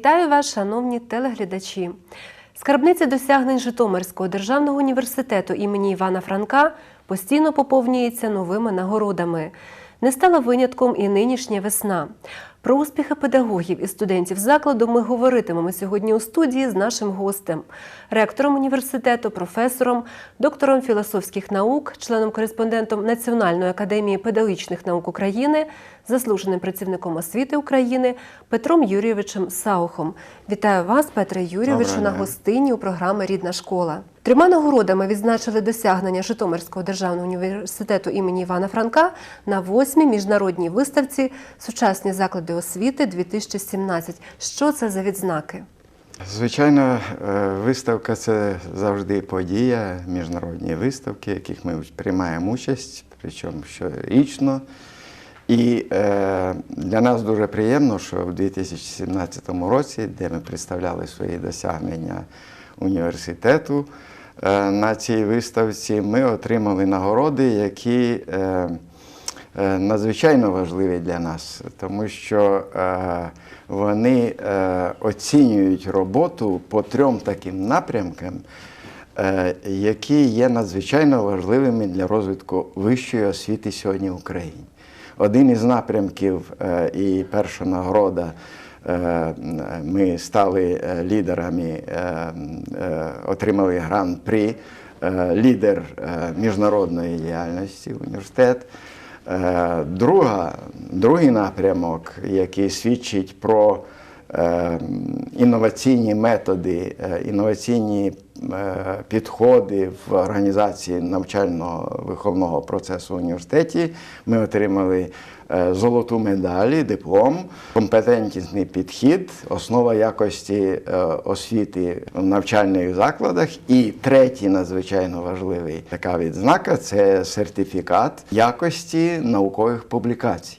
Вітаю вас, шановні телеглядачі. Скарбниця досягнень Житомирського державного університету імені Івана Франка постійно поповнюється новими нагородами. Не стала винятком і нинішня весна. Про успіхи педагогів і студентів закладу ми говоритимемо сьогодні у студії з нашим гостем, ректором університету, професором, доктором філософських наук, членом-кореспондентом Національної академії педагогічних наук України, заслуженим працівником освіти України Петром Юрійовичем Саухом. Вітаю вас, Петре Юрійовичу, на гостині у програми Рідна школа. Трьома нагородами відзначили досягнення Житомирського державного університету імені Івана Франка на восьмій міжнародній виставці Сучасні заклади освіти 2017. Що це за відзнаки? Звичайно, е, виставка це завжди подія, міжнародні виставки, в яких ми приймаємо участь, причому щорічно. І е, для нас дуже приємно, що в 2017 році, де ми представляли свої досягнення університету е, на цій виставці, ми отримали нагороди, які е, надзвичайно важливі для нас, тому що е, вони е, оцінюють роботу по трьом таким напрямкам, е, які є надзвичайно важливими для розвитку вищої освіти сьогодні в Україні. Один із напрямків е, і перша нагорода. е, Ми стали е, лідерами, е, е, отримали гран-при е, лідер е, міжнародної діяльності університет. Е, Друга, другий напрямок, який свідчить про е, інноваційні методи, е, інноваційні підходи в організації навчально-виховного процесу в університеті. Ми отримали е, золоту медаль, диплом, компетентний підхід, основа якості е, освіти в навчальних закладах. І третій надзвичайно важливий така відзнака це сертифікат якості наукових публікацій.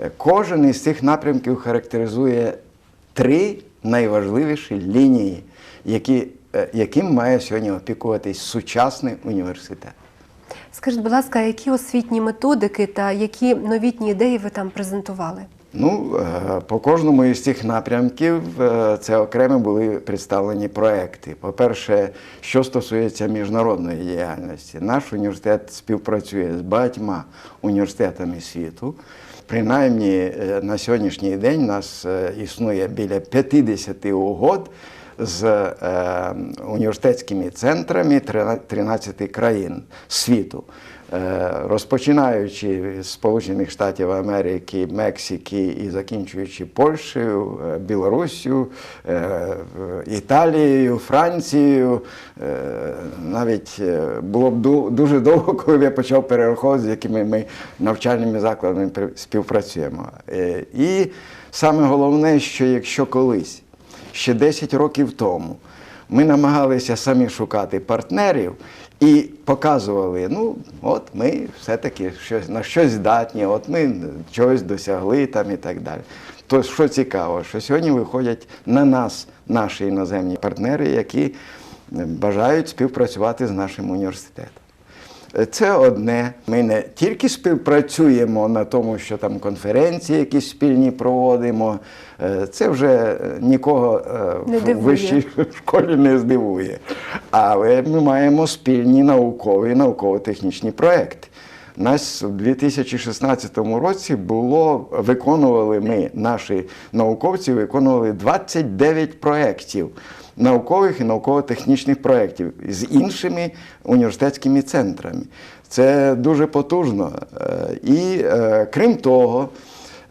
Е, Кожен із цих напрямків характеризує три найважливіші лінії, які, е, яким має сьогодні опікуватись сучасний університет. Скажіть, будь ласка, які освітні методики та які новітні ідеї ви там презентували? Ну, е, по кожному із цих напрямків е, це окремо були представлені проекти. По-перше, що стосується міжнародної діяльності, наш університет співпрацює з багатьма університетами світу. Принаймні е, на сьогоднішній день у нас е, існує біля 50 угод з е, університетськими центрами 13 країн світу. Е, Розпочинаючи з Сполучених Штатів Америки, Мексики і закінчуючи Польщею, е, Білоруссю, е, Італією, Францією, навіть було б дуже довго, коли я почав перераховувати, з якими ми навчальними закладами співпрацюємо. І саме головне, що якщо колись, ще 10 років тому, ми намагалися самі шукати партнерів і показували, ну, от ми все-таки щось, на щось здатні, от ми чогось досягли там і так далі. То що цікаво, що сьогодні виходять на нас наші іноземні партнери, які бажають співпрацювати з нашим університетом. Це одне. Ми не тільки співпрацюємо на тому, що там конференції якісь спільні проводимо. Е, Це вже нікого е, Не в дивує. вищій школі не здивує. Але ми маємо спільні наукові, науково-технічні проекти. Нас у 2016 році було виконували ми, наші науковці виконували 29 проєктів наукових і науково-технічних проєктів з іншими університетськими центрами. Це дуже потужно. Е, І е, крім того,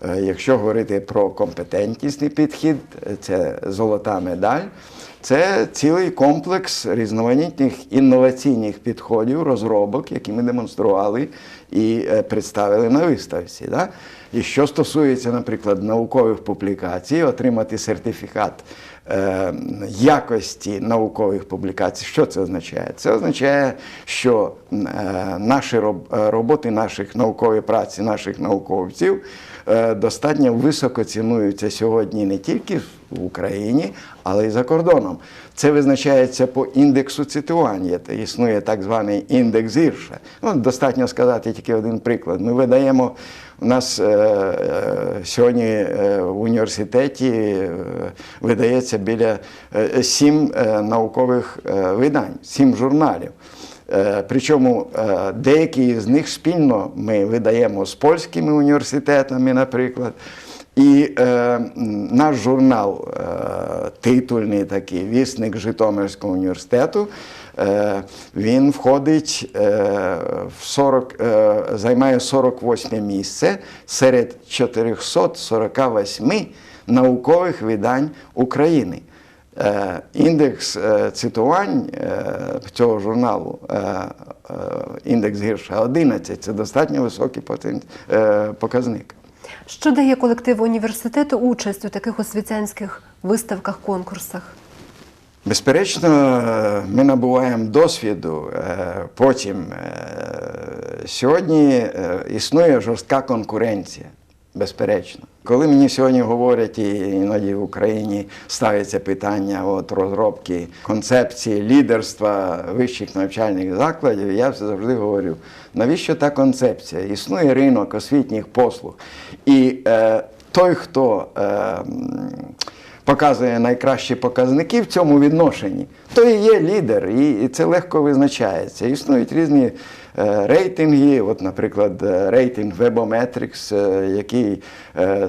е, якщо говорити про компетентнісний підхід, це золота медаль. Це цілий комплекс різноманітних інноваційних підходів, розробок, які ми демонстрували і е, представили на виставці. Да? І що стосується, наприклад, наукових публікацій, отримати сертифікат якості наукових публікацій, що це означає? Це означає, що е, наші е, роботи наших наукові праці, наших науковців е, достатньо високо цінуються сьогодні не тільки в Україні, але й за кордоном. Це визначається по індексу цитування. Існує так званий індекс гірша. Ну, достатньо сказати тільки один приклад. Ми видаємо. У нас е, е, сьогодні е, в університеті видається біля сім наукових видань, сім журналів. Причому деякі з них спільно ми видаємо з польськими університетами, наприклад. І е, наш журнал, е, титульний такий вісник Житомирського університету, він входить е, в 40, е, займає 48 місце серед 448 наукових видань України. Е, Індекс е, цитувань е, цього журналу, е, е, індекс гірша 11, це достатньо високий е, показник. Що дає колективу університету участь у таких освітянських виставках, конкурсах? Безперечно, ми набуваємо досвіду. е, Потім е, сьогодні е, існує жорстка конкуренція. Безперечно. Коли мені сьогодні говорять, і іноді в Україні ставиться питання от, розробки концепції лідерства вищих навчальних закладів, я завжди говорю, навіщо та концепція? Існує ринок освітніх послуг. І е, той, хто е, показує найкращі показники в цьому відношенні, то і є лідер, і, це легко визначається. Існують різні е, рейтинги, от, наприклад, е, рейтинг Webometrics, е, який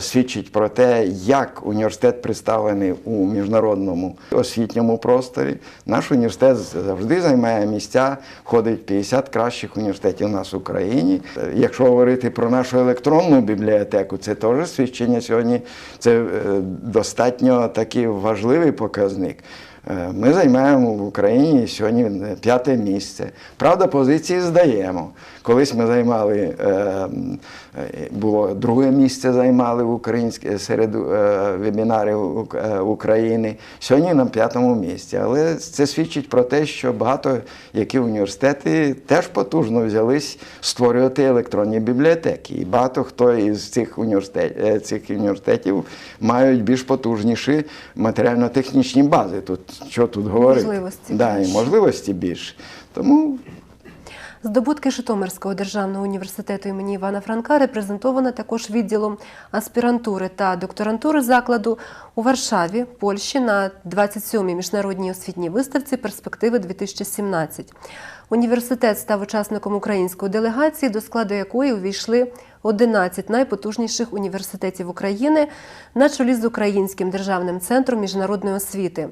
свідчить про те, як університет представлений у міжнародному освітньому просторі. Наш університет завжди займає місця, входить в 50 кращих університетів у нас в Україні. Якщо говорити про нашу електронну бібліотеку, це теж свідчення сьогодні. Це достатньо такий важливий показник. Е, Ми займаємо в Україні сьогодні е, п'яте місце. Правда, позиції здаємо. Колись ми займали, е, було друге місце займали в українське серед вебінарів України. Сьогодні на п'ятому місці. Але це свідчить про те, що багато які університети теж потужно взялись створювати електронні бібліотеки. І багато хто із цих університетів, цих університетів мають більш потужніші матеріально-технічні бази. Тут що тут говорити? Можливості да, і можливості більше. Тому Здобутки Житомирського державного університету імені Івана Франка репрезентовано також відділом аспірантури та докторантури закладу у Варшаві, Польщі на 27-й міжнародній освітній виставці Перспективи 2017. Університет став учасником української делегації, до складу якої увійшли 11 найпотужніших університетів України на чолі з Українським державним центром міжнародної освіти.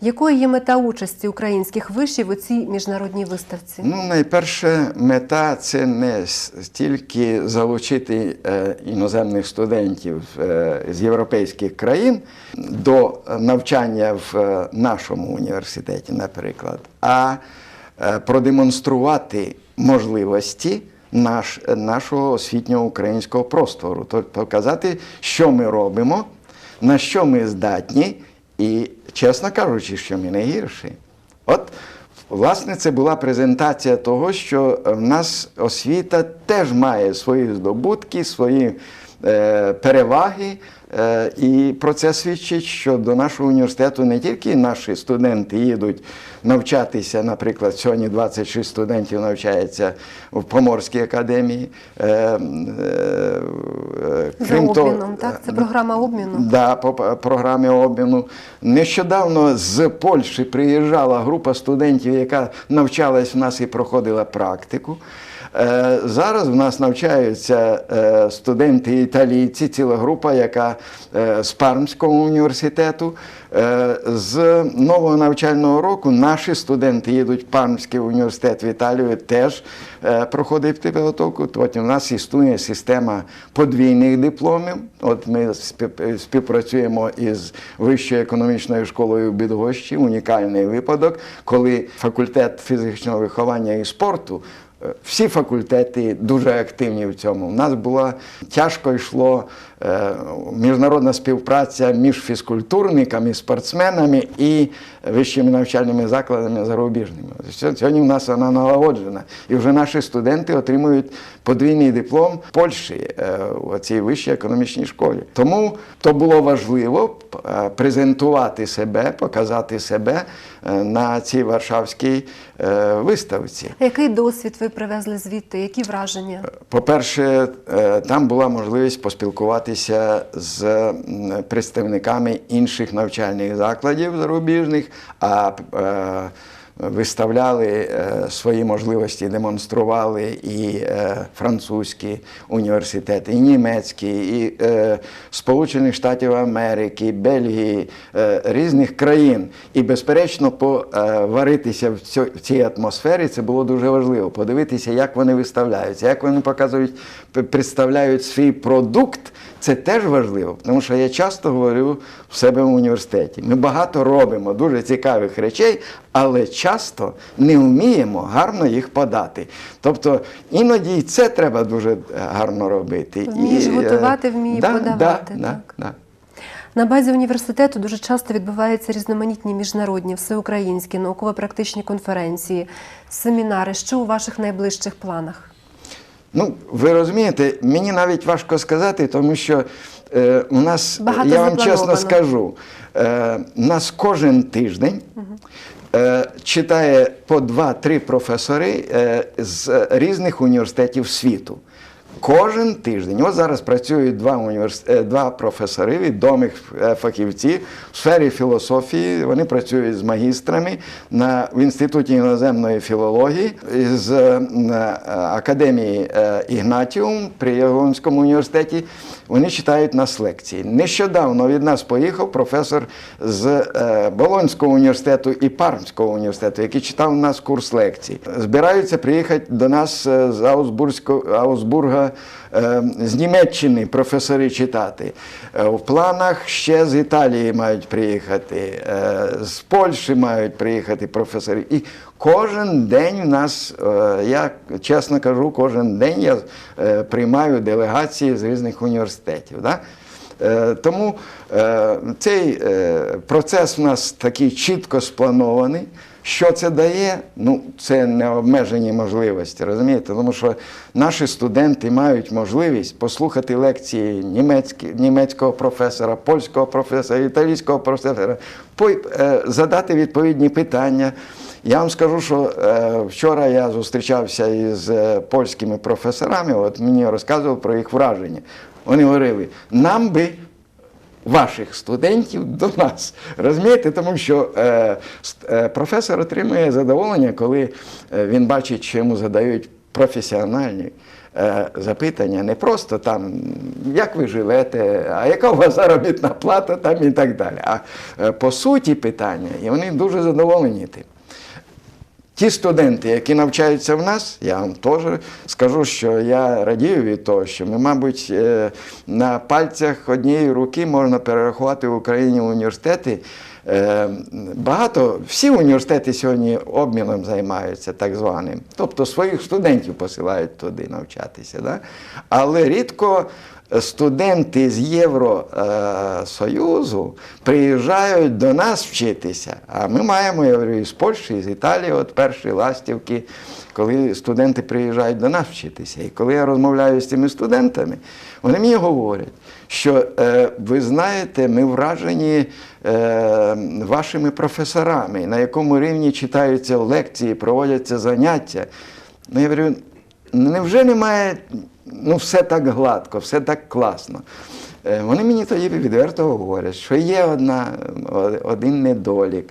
Якою є мета участі українських вишів у цій міжнародній виставці? Ну, найперше мета це не стільки залучити е, іноземних студентів е, з європейських країн до навчання в е, нашому університеті, наприклад, а е, продемонструвати можливості наш, нашого освітнього українського простору, тобто показати, що ми робимо, на що ми здатні, і, чесно кажучи, що ми не гірші. От Власне, це була презентація того, що в нас освіта теж має свої здобутки, свої е, переваги. Е, і про це свідчить, що до нашого університету не тільки наші студенти їдуть навчатися, наприклад, сьогодні 26 студентів навчається в Поморській академії. Е, е, е, За обміном, так? Це програма обміну? Да, по програмі обміну. Нещодавно з Польщі приїжджала група студентів, яка навчалась в нас і проходила практику. Е, Зараз в нас навчаються е, студенти італійці, ціла група, яка е, з Пармського університету. З нового навчального року наші студенти їдуть в Пармський університет в Італію, теж проходить підготовку. Потім в нас існує система подвійних дипломів. От ми спів- співпрацюємо із Вищою економічною школою в Бідгощі. Унікальний випадок, коли факультет фізичного виховання і спорту. Всі факультети дуже активні в цьому. У нас було тяжко йшло міжнародна співпраця між фізкультурниками, спортсменами і вищими навчальними закладами зарубіжними. Сьо- Сьогодні в нас вона налагоджена. І вже наші студенти отримують подвійний диплом Польщі е, у цій вищій економічній школі. Тому то було важливо е, презентувати себе, показати себе е, на цій Варшавській е, виставці. Який досвід ви привезли звідти? Які враження? По-перше, е, там була можливість поспілкуватися з представниками інших навчальних закладів зарубіжних, а е, виставляли е, свої можливості, демонстрували і е, французькі університети, і німецькі, і Сполучених Штатів Америки, Бельгії, різних країн. І, безперечно, поваритися в цій атмосфері це було дуже важливо. Подивитися, як вони виставляються, як вони показують, представляють свій продукт. Це теж важливо, тому що я часто говорю в себе в університеті. Ми багато робимо дуже цікавих речей, але часто не вміємо гарно їх подати. Тобто іноді і це треба дуже е, гарно робити. Вмієш І, е, готувати, вміє да, подавати, Да, так. Да, да. На базі університету дуже часто відбуваються різноманітні міжнародні, всеукраїнські, науково-практичні конференції, семінари. Що у ваших найближчих планах? Ну, ви розумієте, мені навіть важко сказати, тому що е, у нас, Багато я вам чесно скажу, е, нас кожен тиждень е, читає по два-три професори е, з різних університетів світу. Кожен тиждень. От зараз працюють два, універс... е, два професори, відомих е, фахівці в сфері філософії. Вони працюють з магістрами на, в Інституті іноземної філології з е, академії Ігнатіум при Ягонському університеті. Вони читають нас лекції. Нещодавно від нас поїхав професор з Болонського університету і Пармського університету, який читав у нас курс лекцій. Збираються приїхати до нас з Аусбурзько- Аусбурга, з Німеччини професори читати. Е, В планах ще з Італії мають приїхати, е, з Польщі мають приїхати професори. І кожен день в нас, е, я чесно кажу, кожен день я е, приймаю делегації з різних університетів. Да? Е, Тому е, цей е, процес в нас такий чітко спланований. Що це дає? Ну, це необмежені можливості, розумієте? Тому що наші студенти мають можливість послухати лекції німецького професора, польського професора, італійського професора, по- е, задати відповідні питання. Я вам скажу, що е, вчора я зустрічався із е, польськими професорами, от мені розказували про їх враження. Вони говорили, нам би ваших студентів до нас. Розумієте, тому що е, е, професор отримує задоволення, коли е, він бачить, що йому задають професіональні. е, Запитання не просто там, як ви живете, а яка у вас заробітна плата там і так далі. А по суті питання, і вони дуже задоволені тим. Ті студенти, які навчаються в нас, я вам теж скажу, що я радію від того, що ми, мабуть, е, на пальцях однієї руки можна перерахувати в Україні університети. Е, Багато, всі університети сьогодні обміном займаються так званим. Тобто своїх студентів посилають туди навчатися. Да? Але рідко студенти з Євросоюзу приїжджають до нас вчитися. А ми маємо, я говорю, із Польщі, з Італії, от перші ластівки, коли студенти приїжджають до нас вчитися. І коли я розмовляю з цими студентами, вони мені говорять, що е, ви знаєте, ми вражені е, вашими професорами, на якому рівні читаються лекції, проводяться заняття. Ну, я говорю, невже немає, ну, все так гладко, все так класно. Е, Вони мені тоді відверто говорять, що є одна, один недолік.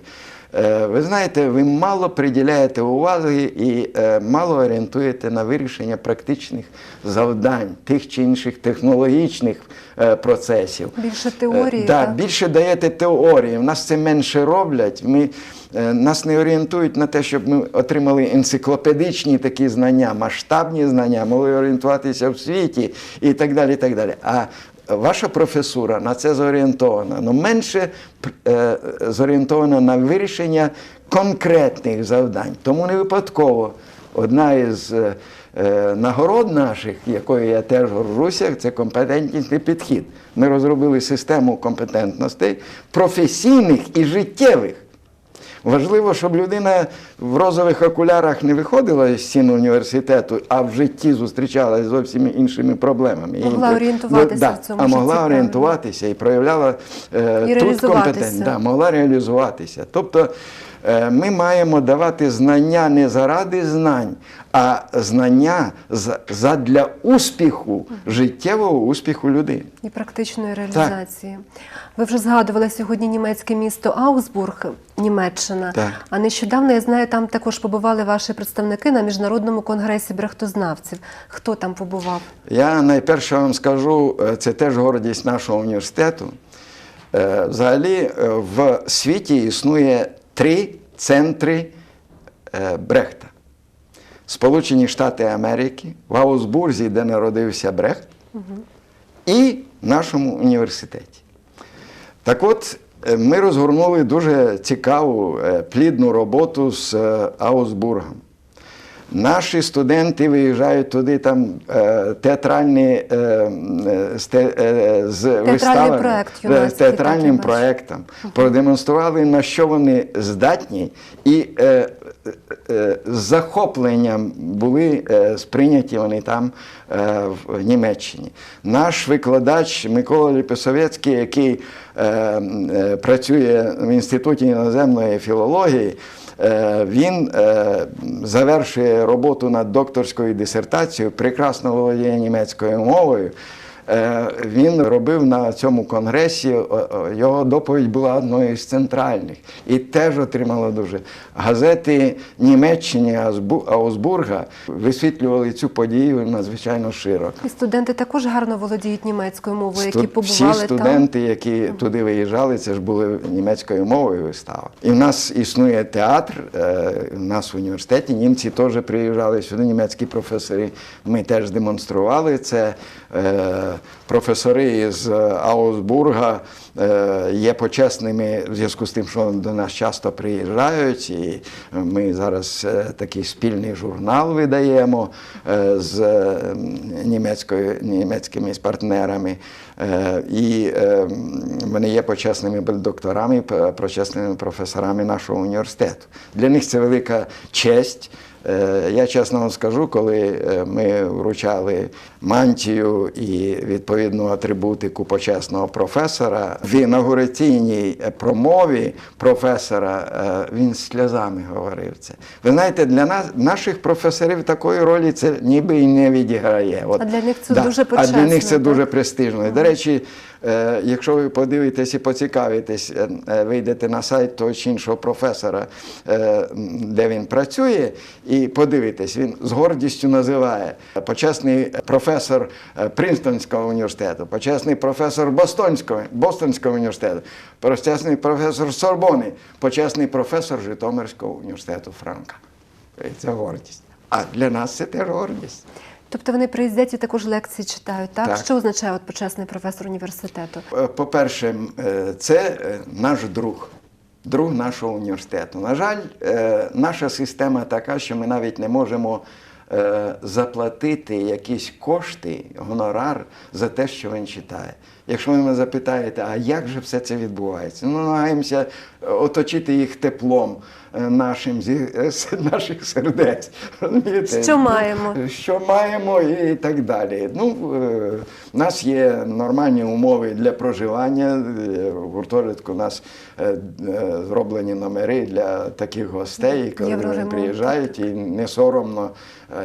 Е, Ви знаєте, ви мало приділяєте уваги і е, мало орієнтуєте на вирішення практичних завдань, тих чи інших технологічних е, процесів. Більше теорії, да, так? більше даєте теорії. В нас це менше роблять. Ми, нас не орієнтують на те, щоб ми отримали енциклопедичні такі знання, масштабні знання, могли орієнтуватися в світі і так далі. І так далі. А ваша професура на це зорієнтована, але менше е, зорієнтована на вирішення конкретних завдань. Тому не випадково одна із е, е, нагород наших, якою я теж горжуся, це компетентнісний підхід. Ми розробили систему компетентностей професійних і життєвих. Важливо, щоб людина в розових окулярах не виходила з стін університету, а в житті зустрічалася з зовсім іншими проблемами. Могла орієнтуватися да, в цьому А могла житті, орієнтуватися і проявляла е, І тут компетентність. Да, могла реалізуватися. Тобто ми маємо давати знання не заради знань, а знання за- задля успіху, життєвого успіху людини. і практичної реалізації. Ви вже згадували сьогодні німецьке місто Аусбург, Німеччина. Так. А нещодавно я знаю, там також побували ваші представники на міжнародному конгресі брехтознавців. Хто там побував? Я найперше вам скажу, е, це теж гордість нашого університету. Е, Взагалі е, в світі існує три центри е, Брехта. Сполучені Штати Америки, в Аусбурзі, де народився Брехт, і в нашому університеті. Так от, е, ми розгорнули дуже цікаву, е, плідну роботу з Аусбургом. Наші студенти виїжджають туди там е, театральні е, е, з, те- е, з виставами, проект театральним проектом, продемонстрували, на що вони здатні, і е, е, з захопленням були сприйняті вони там е, в Німеччині. Наш викладач Микола Ліпесовецький, який е, е, працює в Інституті іноземної філології, Він е, завершує роботу над докторською дисертацією, прекрасно володіє німецькою мовою. Е, Він робив на цьому конгресі, його доповідь була одною з центральних і теж отримала дуже. Газети Німеччини Аусбурга висвітлювали цю подію надзвичайно широко. І студенти також гарно володіють німецькою мовою, які побували Всі студенти, які туди виїжджали, це ж були німецькою мовою вистава. І в нас існує театр, е, у нас в університеті німці теж приїжджали сюди, німецькі професори. Ми теж демонстрували це. Е, Професори з Аусбурга е, є почесними в зв'язку з тим, що до нас часто приїжджають. І ми зараз е, такий спільний журнал видаємо е, з е, німецькою, німецькими партнерами. Е, І е, вони є почесними докторами, почесними професорами нашого університету. Для них це велика честь. Е, Я чесно вам скажу, коли е, ми вручали мантію і відповідну атрибутику почесного професора, в інаугураційній е, промові професора він сльозами говорив це. Ви знаєте, для нас, наших професорів такої ролі це ніби і не відіграє. От, А для них це дуже А для них це так? дуже престижно. До речі, якщо ви подивитесь і поцікавитесь, е, е, вийдете на сайт того чи іншого професора, е, де він працює, і подивитесь, він з гордістю називає почесний професор е, Принстонського університету, почесний професор Бостонського, Бостонського університету, почесний професор Сорбони, почесний професор Житомирського університету Франка. Це гордість. А для нас це теж гордість. Тобто вони приїздять і також лекції читають, так? Так. Що означає от почесний професор університету? Е, По-перше, е, це е, наш друг, друг нашого університету. На жаль, наша система така, що ми навіть не можемо заплатити якісь кошти, гонорар за те, що він читає. Якщо ви мене запитаєте, а як же все це відбувається? Ну, намагаємося оточити їх теплом нашим зі е, з наших сердець. Розумієте? Що маємо? що маємо і так далі. Ну, е, у нас є нормальні умови для проживання. Е, В гуртожитку у нас е, е, зроблені номери для таких гостей, коли вони приїжджають, і не соромно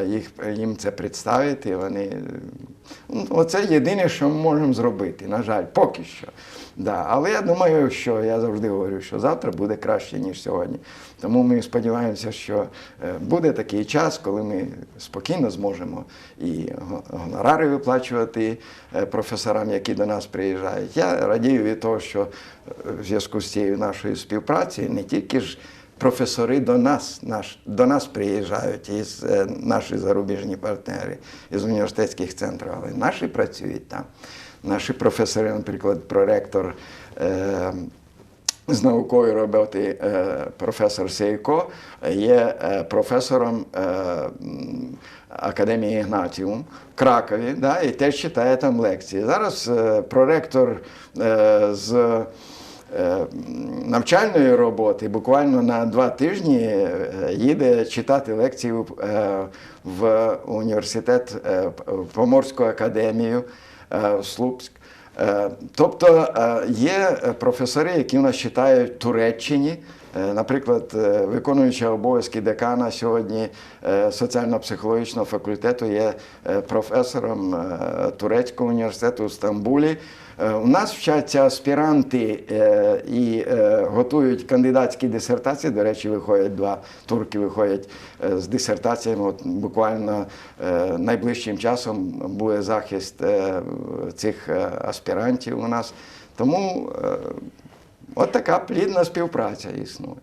е, їх, їм це представити. Вони, е, ну, оце єдине, що ми можемо зробити, на жаль, поки що. Да. Але я думаю, що я завжди говорю, що завтра буде краще, ніж сьогодні. Тому ми сподіваємося, що е, буде такий час, коли ми спокійно зможемо і гонорари виплачувати е, професорам, які до нас приїжджають. Я радію від того, що е, в зв'язку з цією нашою співпрацею не тільки ж професори до нас, наш, до нас приїжджають із е, наші зарубіжні партнери із університетських центрів, але наші працюють там. Наші професори, наприклад, проректор е, з наукової роботи е, професор Сейко є е, професором е, Академії Ігнатіум в Кракові, да, і теж читає там лекції. Зараз е, проректор е, з навчальної роботи буквально на два тижні е, їде читати лекцію е, в університет е, Поморську академію е, в Слупськ. Е, Тобто е, є професори, які у нас читають Туреччині. Е, Наприклад, е, виконуюча обов'язки декана сьогодні е, соціально-психологічного факультету є професором Турецького університету в Стамбулі. У нас вчаться аспіранти і готують кандидатські дисертації. До речі, виходять два турки виходять з дисертаціями. От буквально найближчим часом буде захист цих аспірантів у нас. Тому от така плідна співпраця існує.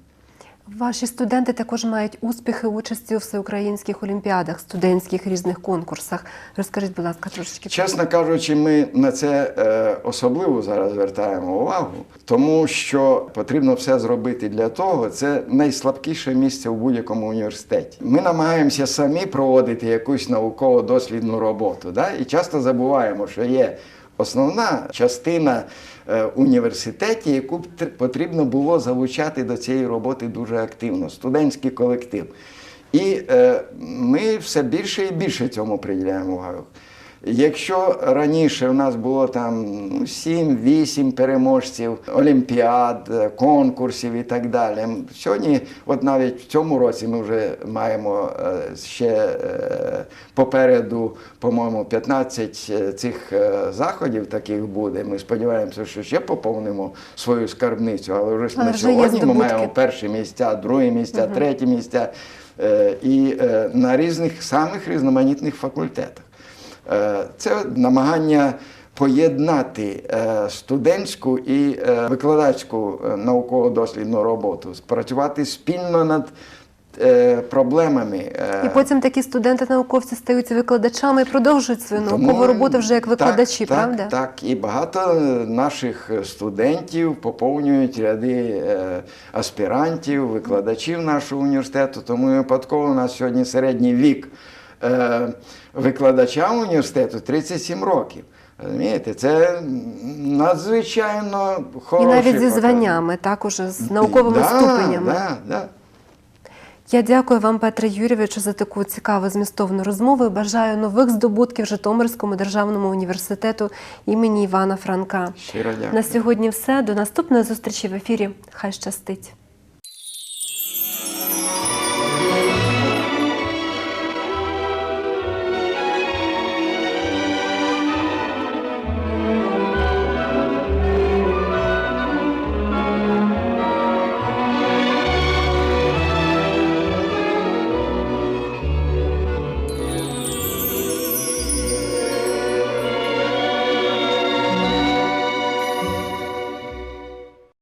Ваші студенти також мають успіхи участі у всеукраїнських олімпіадах, студентських різних конкурсах. Розкажіть, будь ласка, трошечки. Чесно кажучи, ми на це е, особливо зараз звертаємо увагу, тому що потрібно все зробити для того. Це найслабкіше місце в будь-якому університеті. Ми намагаємося самі проводити якусь науково-дослідну роботу. Да? І часто забуваємо, що є основна частина університетів, яку потрібно було залучати до цієї роботи дуже активно студентський колектив. І е, ми все більше і більше цьому приділяємо увагу. Якщо раніше у нас було там ну, 7-8 переможців олімпіад, е, конкурсів і так далі. Сьогодні, от навіть в цьому році, ми вже маємо е, ще е, попереду, по-моєму, 15 е, цих заходів таких буде. Ми сподіваємося, що ще поповнимо свою скарбницю, але вже на сьогодні ми маємо перші місця, другі місця, треті місця і на різних самих різноманітних факультетах. Е, Це намагання поєднати е, студентську і е, викладацьку науково-дослідну роботу, працювати спільно над проблемами. І потім такі студенти-науковці стаються викладачами і продовжують свою тому, наукову роботу вже як викладачі, так, правда? Так, так. І багато наших студентів поповнюють ряди аспірантів, викладачів нашого університету. Тому випадково у нас сьогодні середній вік е, викладача університету 37 років. Розумієте, це надзвичайно І навіть зі званнями, також з науковими да, ступенями. Да, да. Я дякую вам, Петре Юрійовичу, за таку цікаву змістовну розмову. і Бажаю нових здобутків Житомирському державному університету імені Івана Франка. Щиро дякую. На сьогодні все. До наступної зустрічі в ефірі. Хай щастить.